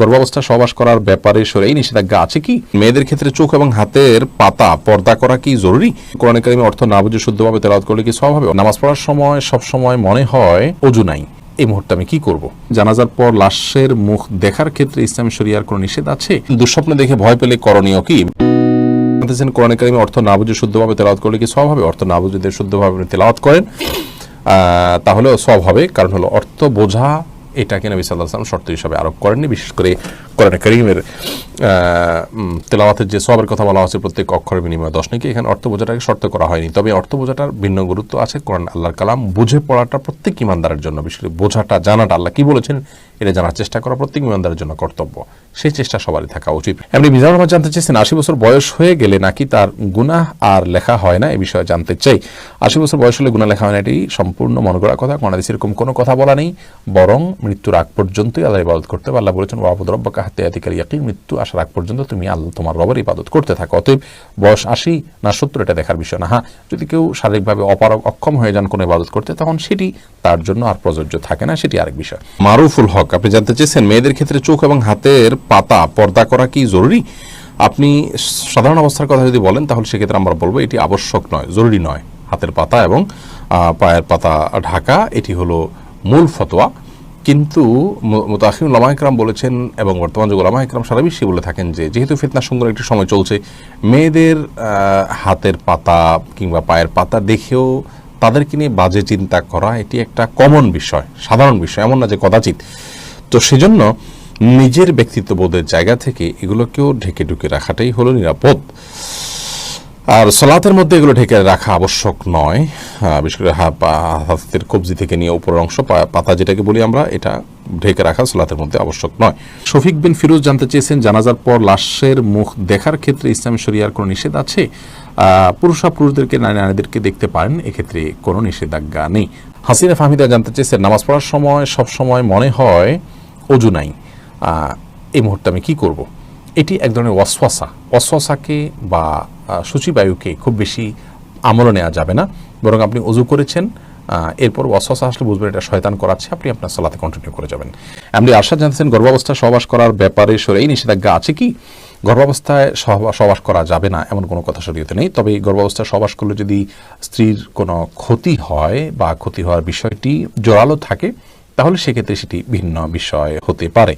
গর্ভাবস্থা সহবাস করার ব্যাপারে সরে এই নিষেধাজ্ঞা আছে কি? মেয়েদের ক্ষেত্রে চোখ এবং হাতের পাতা পর্দা করা কি জরুরি? কোরআন কারিমে অর্থ না বুঝে শুদ্ধভাবে তেলাওয়াত করলে কি সব হবে? নামাজ পড়ার সময় সব সময় মনে হয় অজু নাই। এই মুহূর্তে আমি কি করব? জানাজার পর লাশের মুখ দেখার ক্ষেত্রে ইসলাম শরিয়ার কোনো নিষেধ আছে? দুঃস্বপ্ন দেখে ভয় পেলে করণীয় কি? জানতেছেন, কোরআন কারিমে অর্থ না বুঝে শুদ্ধভাবে তেলাওয়াত করলে কি সব হবে? অর্থ না বুঝে শুদ্ধভাবে তেলাওয়াত করেন। তাহলেও সব হবে, কারণ হলো অর্থ বোঝা এটাকে নবী সাল্লাহ সাল্লাম শর্ত হিসাবে আরোপ করেননি, বিশেষ করে কোরআন করিমের তেলাওয়াতের যে সবের কথা বলা হচ্ছে প্রত্যেক অক্ষরের বিনিময় দশ নাকি, এখানে অর্থ বোঝাটাকে শর্ত করা হয়নি। তবে অর্থ বোঝাটার ভিন্ন গুরুত্ব আছে। কোরআন আল্লাহর কালাম বুঝে পড়াটা প্রত্যেক ইমানদারের জন্য, বিশেষ করে বোঝাটা, জানাটা। আল্লাহ কি বলেছেন? এটা জানার চেষ্টা করা প্রত্যেক ইমানদারের জন্য কর্তব্য। সেই চেষ্টা সবারই থাকা উচিত। এমনি মিজানুর রহমান জানতে চেয়েছেন, আশি বছর বয়স হয়ে গেলে নাকি তার গুনাহ আর লেখা হয় না, এ বিষয়ে জানতে চাই। আশি বছর বয়স হলে গুনাহ লেখা হয় না, এটি সম্পূর্ণ মনে করা কথা। কোন হাদিসে এরকম কোনো কথা বলা নেই, বরং মৃত্যুর আগ পর্যন্তই আল্লাহ ইবাদত করতে আল্লাহ বলেছেন ওয়াবুদ রব্বাকা হাতে আতিকার ইয়াকিন। মৃত্যু আসার আগ পর্যন্ত তুমি আল্লাহ তোমার রবের ইবাদত করতে থাকো। অতএব বয়স আশি না সত্তর, এটা দেখার বিষয় না। হ্যাঁ যদি কেউ শারীরিকভাবে অপারগ অক্ষম হয়ে যান কোনো ইবাদত করতে, তখন সেটি তার জন্য আর প্রযোজ্য থাকে না, সেটি আরেক বিষয়। মারুফুল হক আপনি জানতে চেয়েছেন মেয়েদের ক্ষেত্রে চোখ এবং হাতের পাতা পর্দা করা কি জরুরি? আপনি সাধারণ অবস্থার কথা যদি বলেন, তাহলে সেক্ষেত্রে আমরা বলব এটি আবশ্যক নয়, জরুরি নয়। হাতের পাতা এবং পায়ের পাতা ঢাকা, এটি হলো মূল ফতোয়া। কিন্তু মুতাহিম লামা ইকরাম বলেছেন এবং বর্তমান যুগ লামা ইকরাম সারা বিশ্বে বলে থাকেন যে, যেহেতু ফিতনা সুন্দর একটি সময় চলছে, মেয়েদের হাতের পাতা কিংবা পায়ের পাতা দেখেও তাদেরকে নিয়ে বাজে চিন্তা করা, এটি একটা কমন বিষয়, সাধারণ বিষয়, এমন না যে কদাচিৎ। তো সেজন্য নিজের ব্যক্তিত্ববোধের জায়গা থেকে এগুলোকেও ঢেকে ঢুকে রাখাটাই হলো নিরাপদ। আর সলাতের মধ্যে এগুলো ঢেকে রাখা আবশ্যক নয়। বিশেষ করে হাতের কবজি থেকে নিয়ে উপরের অংশ পাতা যেটাকে বলি আমরা এটা ঢেকে রাখা সলাতের মধ্যে আবশ্যক নয়। শফিক বিন ফিরোজ জানতে চেয়েছেন জানাজার পর লাশের মুখ দেখার ক্ষেত্রে ইসলামী শরিয়ার কোনো নিষেধ আছে? আহ, পুরুষরা পুরুষদেরকে নারী নারীদেরকে দেখতে পারেন এক্ষেত্রে কোনো নিষেধাজ্ঞা নেই। হাসিনা ফাহমিদা জানতে চেয়েছেন নামাজ পড়ার সময় সব সময় মনে হয় অজু নাই। এই মুহূর্তে আমি কি করব? এটি এক ধরনের ওয়াসওয়াসা। ওয়াসওয়াসাকে বা সূচিবায়ুকে খুব বেশি আমলে নেওয়া যাবে না। বরং আপনি অজু করেছেন এরপর ওয়াসওয়াসা আসলে বুঝবেন এটা শয়তান করাচ্ছে, আপনি আপনার সালাতে কন্টিনিউ করে যাবেন। এমনি আশা জানতেছেন, গর্ভাবস্থায় সহবাস করার ব্যাপারে সরে এই নিষেধাজ্ঞা আছে কি? গর্ভাবস্থায় সহবা- সহবাস করা যাবে না, এমন কোনো কথা শরীয়তে নেই। তবে গর্ভাবস্থায় সহবাস করলে যদি স্ত্রীর কোনো ক্ষতি হয় বা ক্ষতি হওয়ার বিষয়টি জোরালো থাকে, তাহলে সেক্ষেত্রে সেটি ভিন্ন বিষয় হতে পারে।